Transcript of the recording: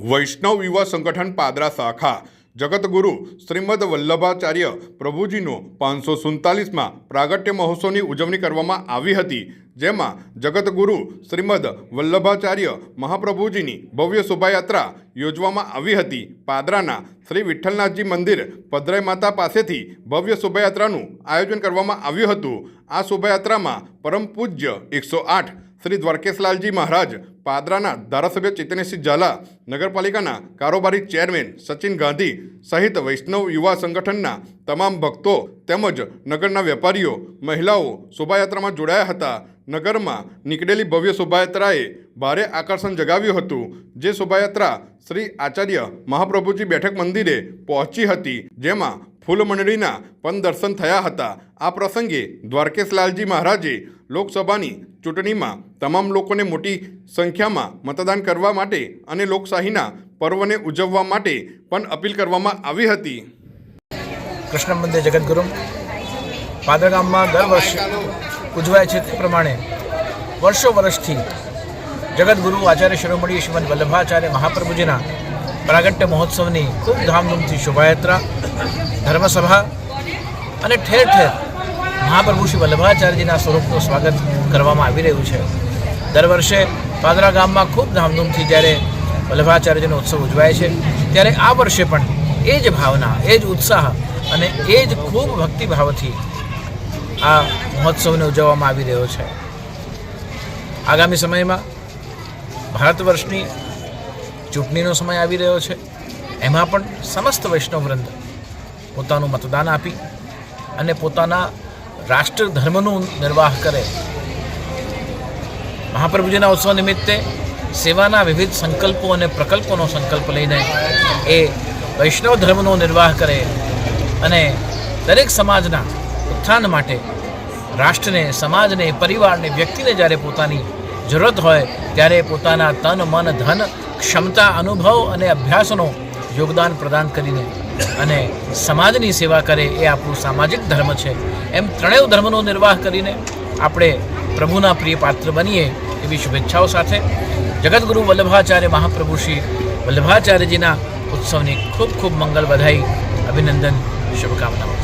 વૈષ્ણવ યુવા સંગઠન પાદરા શાખા. જગતગુરુ શ્રીમદ વલ્લભાચાર્ય પ્રભુજીનો પાંચસો સુડતાલીસમાં પ્રાગટ્ય મહોત્સવની ઉજવણી કરવામાં આવી હતી, જેમાં જગતગુરુ શ્રીમદ વલ્લભાચાર્ય મહાપ્રભુજીની ભવ્ય શોભાયાત્રા યોજવામાં આવી હતી. પાદરાના શ્રી વિઠ્ઠલનાથજી મંદિર પધરાઈ માતા પાસેથી ભવ્ય શોભાયાત્રાનું આયોજન કરવામાં આવ્યું હતું. આ શોભાયાત્રામાં પરમ પૂજ્ય એકસો આઠ શ્રી દ્વારકેશલાલજી મહારાજ, પાદરાના ધારાસભ્ય ચૈતન્યસિંહ ઝાલા, નગરપાલિકાના કારોબારી ચેરમેન સચિન ગાંધી સહિત વૈષ્ણવ યુવા સંગઠનના તમામ ભક્તો તેમજ નગરના વેપારીઓ, મહિલાઓ શોભાયાત્રામાં જોડાયા હતા. નગરમાં નીકળેલી ભવ્ય શોભાયાત્રાએ ભારે આકર્ષણ જગાવ્યું હતું, જે શોભાયાત્રા શ્રી આચાર્ય મહાપ્રભુજી બેઠક મંદિરે પહોંચી હતી, જેમાં ફૂલમંડળીના પણ દર્શન થયા હતા. આ પ્રસંગે દ્વારકેશલાલજી મહારાજે લોકસભાની ચૂંટણીમાં તમામ લોકોને મોટી સંખ્યામાં મતદાન કરવા માટે અને લોકશાહીના પર્વને ઉજવવા માટે પણ અપીલ કરવામાં આવી હતી. કૃષ્ણ મંદિર જગદગુરુ. પાદર ગામમાં દર વર્ષે ઉજવાય છે તે પ્રમાણે વર્ષો વર્ષથી જગદગુરુ આચાર્ય શિરોમણી શ્રીમદ વલ્લભાચાર્ય મહાપ્રભુજીના પ્રાગટ્ય મહોત્સવની ખૂબ ધામધૂમથી શોભાયાત્રા, ધર્મસભા અને ઠેર ઠેર મહાપ્રભુ શ્રી વલ્લભાચાર્યજીના સ્વરૂપનું સ્વાગત કરવામાં આવી રહ્યું છે. દર વર્ષે પાદરા ગામમાં ખૂબ ધામધૂમથી જ્યારે વલ્લભાચાર્યજીનો ઉત્સવ ઉજવાય છે, ત્યારે આ વર્ષે પણ એ જ ભાવના, એ જ ઉત્સાહ અને એ જ ખૂબ ભક્તિભાવથી આ મહોત્સવને ઉજવવામાં આવી રહ્યો છે. આગામી સમયમાં ભારત વર્ષની ચૂંટણીનો સમય આવી રહ્યો છે. એમાં પણ સમસ્ત વૈષ્ણવ વૃંદ પોતાનું મતદાન આપી અને પોતાના રાષ્ટ્ર ધર્મનું નિર્વાહ કરે. મહાપ્રભુજીના ઉત્સવ નિમિત્તે સેવાના વિવિધ સંકલ્પો અને પ્રકલ્પોનો સંકલ્પ લઈને એ વૈષ્ણવ ધર્મનો નિર્વાહ કરે અને દરેક સમાજના ઉત્થાન માટે રાષ્ટ્રને, સમાજને, પરિવારને, વ્યક્તિને જ્યારે પોતાની જરૂરત હોય ત્યારે પોતાના તન, મન, ધન, ક્ષમતા, અનુભવ અને અભ્યાસનો યોગદાન પ્રદાન કરીને અને સમાજની સેવા કરે એ આપણું સામાજિક ધર્મ છે. એમ ત્રણેય ધર્મનો નિર્વાહ કરીને આપણે પ્રભુના પ્રિય પાત્ર બનીએ એવી શુભેચ્છાઓ સાથે જગતગુરુ વલ્લભાચાર્ય મહાપ્રભુ શ્રી વલ્લભાચાર્યજીના ઉત્સવની ખૂબ ખૂબ મંગલ વધાઈ અભિનંદન, શુભકામનાઓ છે.